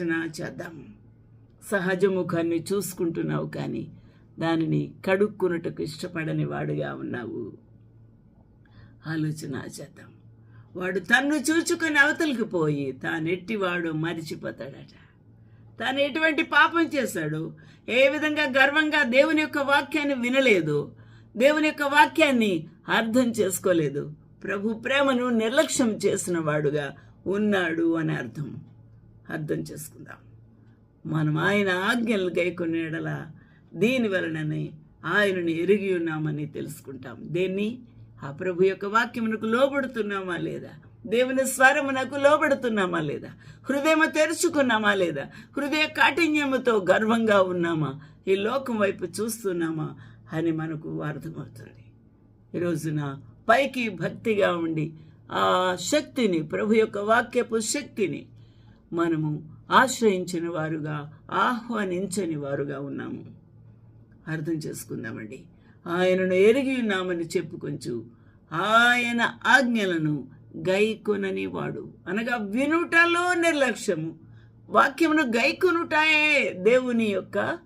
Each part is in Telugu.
ఆలోచన చేద్దాం సహజ ముఖాన్ని చూసుకుంటున్నావు కానీ దానిని కడుక్కున్నటకు ఇష్టపడని వాడుగా ఉన్నావు. ఆలోచన చేద్దాం. వాడు తన్ను చూచుకొని అవతలికి పోయి తానెట్టివాడు మరిచిపోతాడట. తాను ఎటువంటి పాపం చేశాడు? ఏ విధంగా గర్వంగా దేవుని యొక్క వాక్యాన్ని వినలేదు? దేవుని యొక్క వాక్యాన్ని అర్థం చేసుకోలేదు. ప్రభు ప్రేమను నిర్లక్ష్యం చేసిన వాడుగా ఉన్నాడు అని అర్థం. అర్థం చేసుకుందాం. మనం ఆయన ఆజ్ఞలను గైకొని ఎడల దీని వలననే ఆయనను ఎరిగి ఉన్నామని తెలుసుకుంటాం. దేన్ని? ఆ ప్రభు యొక్క వాక్యమునకు లోబడుతున్నామా లేదా? దేవుని స్వరమునకు లోబడుతున్నామా లేదా? హృదయము తెరుచుకున్నామా లేదా? హృదయ కాఠిన్యముతో గర్వంగా ఉన్నామా? ఈ లోకం వైపు చూస్తున్నామా అని మనకు అర్థమవుతుంది. ఈరోజున పైకి భక్తిగా ఉండి ఆ శక్తిని ప్రభు యొక్క వాక్యపు శక్తిని మనము ఆశ్రయించిన వారుగా ఆహ్వానించని వారుగా ఉన్నాము. అర్థం చేసుకుందామండి. ఆయనను ఎరిగి ఉన్నామని చెప్పుకొంచు. ఆయన ఆజ్ఞలను గైకొనని వాడు అనగా వినుటలో నిర్లక్ష్యము. వాక్యమును గైకొనుటాయే దేవుని యొక్క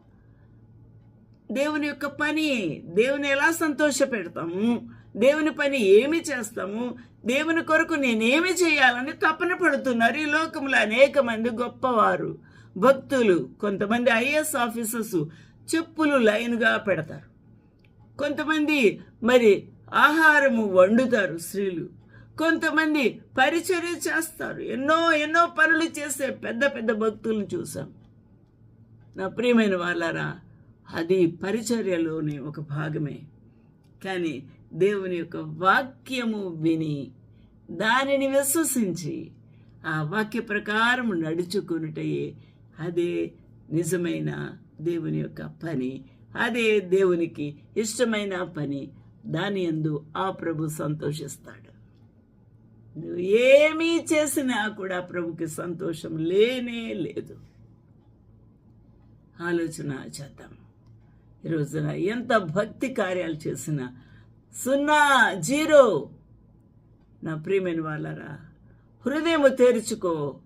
దేవుని యొక్క పని. దేవుని ఎలా సంతోష పెడతాము దేవుని పని ఏమి చేస్తాము? దేవుని కొరకు నేనేమి చేయాలని తపన పడుతున్నారు ఈ లోకంలో అనేక మంది గొప్పవారు. భక్తులు కొంతమంది ఐఏఎస్ ఆఫీసర్స్ చెప్పులు లైన్గా పెడతారు. కొంతమంది మరి ఆహారము వండుతారు స్త్రీలు. కొంతమంది పరిచర్య చేస్తారు. ఎన్నో ఎన్నో పనులు చేసే పెద్ద పెద్ద భక్తులను చూసాం. నా ప్రియమైన వాళ్ళారా అది పరిచర్యలోని ఒక భాగమే. కానీ దేవుని యొక్క వాక్యము విని దానిని విశ్వసించి ఆ వాక్య ప్రకారం నడుచుకున్నటయే అదే నిజమైన దేవుని యొక్క పని. అదే దేవునికి ఇష్టమైన పని. దాని యందు ఆ ప్రభు సంతోషిస్తాడు. నువ్వు ఏమీ చేసినా కూడా ప్రభుకి సంతోషం లేనే లేదు. ఆలోచన చేద్దాం. ఈ రోజున ఎంత భక్తి కార్యాలు చేసినా సున్నా జీరో. నా ప్రియమైన వాళ్ళరా హృదయము తెరుచుకో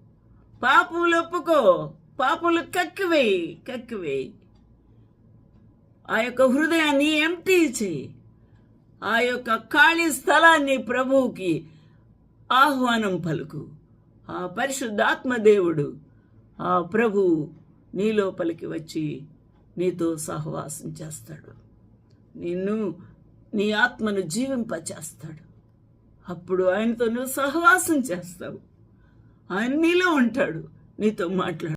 పాపములు ఒప్పుకో పాపములు కక్కివేయి కక్కివేయి. ఆ యొక్క హృదయాన్ని ఎంటీ చేయి. ఆ యొక్క ఖాళీ స్థలాన్ని ప్రభువుకి ఆహ్వానం పలుకు. ఆ పరిశుద్ధాత్మ దేవుడు ఆ ప్రభు నీ లోపలికి వచ్చి నీతో సహవాసం చేస్తాడు. నిన్ను నీ ఆత్మను జీవింపచేస్తాడు. అప్పుడు ఆయనతో నువ్వు సహవాసం చేస్తావు. ఆయన నీలో ఉంటాడు. నీతో మాట్లాడు